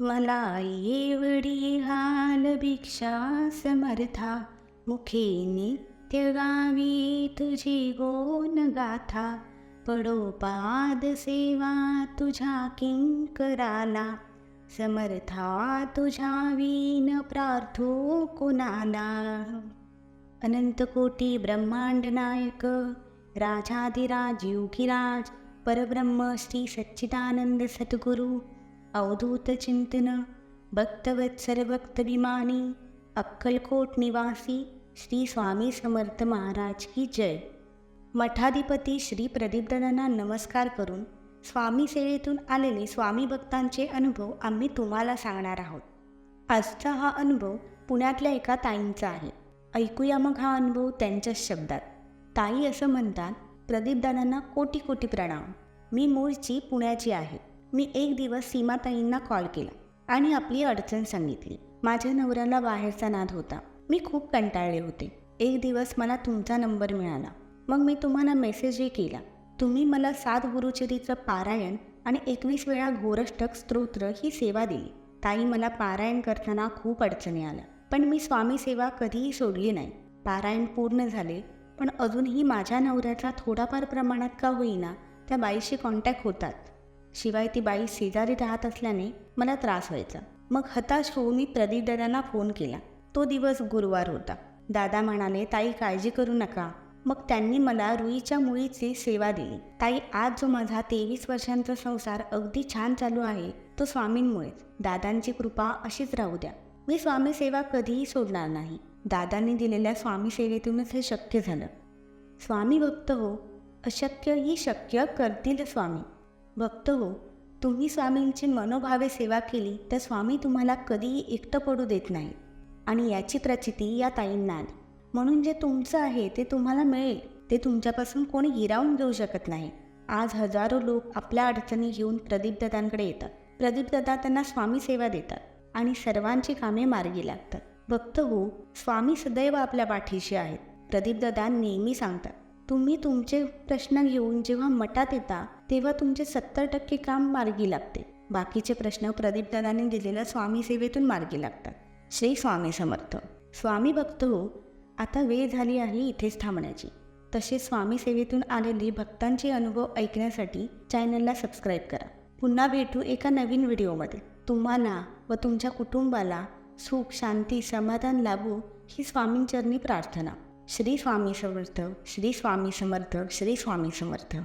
मला एवढी हाल भिक्षा समर्था मुखे नित्य गावी तुझी गोन गाथा. पडो पाद सेवा तुझ्या किंकराला. समर्था तुझ्या वीन प्रार्थो कुणाला. अनंत कोटी ब्रह्मांड नायक राजाधिराज योगीराज परब्रह्म श्री सच्चिदानंद सद्गुरू अवधूत चिंतन भक्तवत्सर भक्तभिमानी अक्कलकोट निवासी श्री स्वामी समर्थ महाराज की जय. मठाधिपती श्री प्रदीपदादांना नमस्कार करून स्वामी सेवेतून आलेले स्वामी भक्तांचे अनुभव आम्ही तुम्हाला सांगणार आहोत. आजचा हा अनुभव पुण्यातल्या एका ताईंचा आहे. ऐकूया मग हा अनुभव त्यांच्याच शब्दात. ताई असं म्हणतात प्रदीपदादांना कोटी कोटी प्रणाम. मी मूळची पुण्याची आहे. मी एक दिवस सीमाताईंना कॉल केला आणि आपली अडचण सांगितली. माझ्या नवऱ्याला बाहेरचा नाद होता. मी खूप कंटाळले होते. एक दिवस मला तुमचा नंबर मिळाला. मग मी तुम्हाला मेसेजही केला. तुम्ही मला सात गुरुचरित्र पारायण आणि एकवीस वेळा घोरष्टक स्तोत्र ही सेवा दिली. ताई मला पारायण करताना खूप अडचणी आल्या. पण मी स्वामी सेवा कधीही सोडली नाही. पारायण पूर्ण झाले पण अजूनही माझ्या नवऱ्याचा थोडाफार प्रमाणात का होईना त्या बाईशी कॉन्टॅक्ट होतात. शिवाय ती बाई शेजारी राहत असल्याने मला त्रास व्हायचा. मग हताश होऊन मी प्रदीप दादांना फोन केला. तो दिवस गुरुवार होता. दादा म्हणाले ताई काळजी करू नका. मग त्यांनी मला रुईच्या मुळीची सेवा दिली. ताई आज जो माझा तेवीस वर्षांचा संसार अगदी छान चालू आहे तो स्वामींमुळेच. दादांची कृपा अशीच राहू द्या. मी स्वामी सेवा कधीही सोडणार नाही. दादांनी दिलेल्या स्वामी सेवेतूनच हे शक्य झालं. स्वामी भक्त हो अशक्य ही शक्य करतील स्वामी. भक्त हो तुम्ही स्वामींची मनोभावे सेवा केली तर स्वामी तुम्हाला कधीही एकटं पडू देत नाही. आणि याची प्रचिती या ताईंना आली म्हणून जे तुमचं आहे ते तुम्हाला मिळेल. ते तुमच्यापासून कोणी हिरावून घेऊ शकत नाही. आज हजारो लोक आपल्या अडचणी घेऊन प्रदीपदादांकडे येतात. प्रदीपदादा त्यांना स्वामी सेवा देतात आणि सर्वांची कामे मार्गी लागतात. भक्त हो स्वामी सदैव आपल्या पाठीशी आहेत. प्रदीपदादा नेहमी सांगतात तुम्ही तुमचे प्रश्न घेऊन जेव्हा मठात येता तेव्हा तुमचे सत्तर टक्के काम मार्गी लागते. बाकीचे प्रश्न प्रदीपदादांनी दिलेल्या स्वामी सेवेतून मार्गी लागतात. श्री स्वामी समर्थ. स्वामी भक्त हो आता वेळ झाली आहे इथेच थांबण्याची. तसेच स्वामी सेवेतून आलेले भक्तांचे अनुभव ऐकण्यासाठी चॅनलला सबस्क्राईब करा. पुन्हा भेटू एका नवीन व्हिडिओमध्ये. तुम्हाला व तुमच्या कुटुंबाला सुख शांती समाधान लाभू ही स्वामींचरणी प्रार्थना. श्री स्वामी समर्थ श्री स्वामी समर्थ श्री स्वामी समर्थ.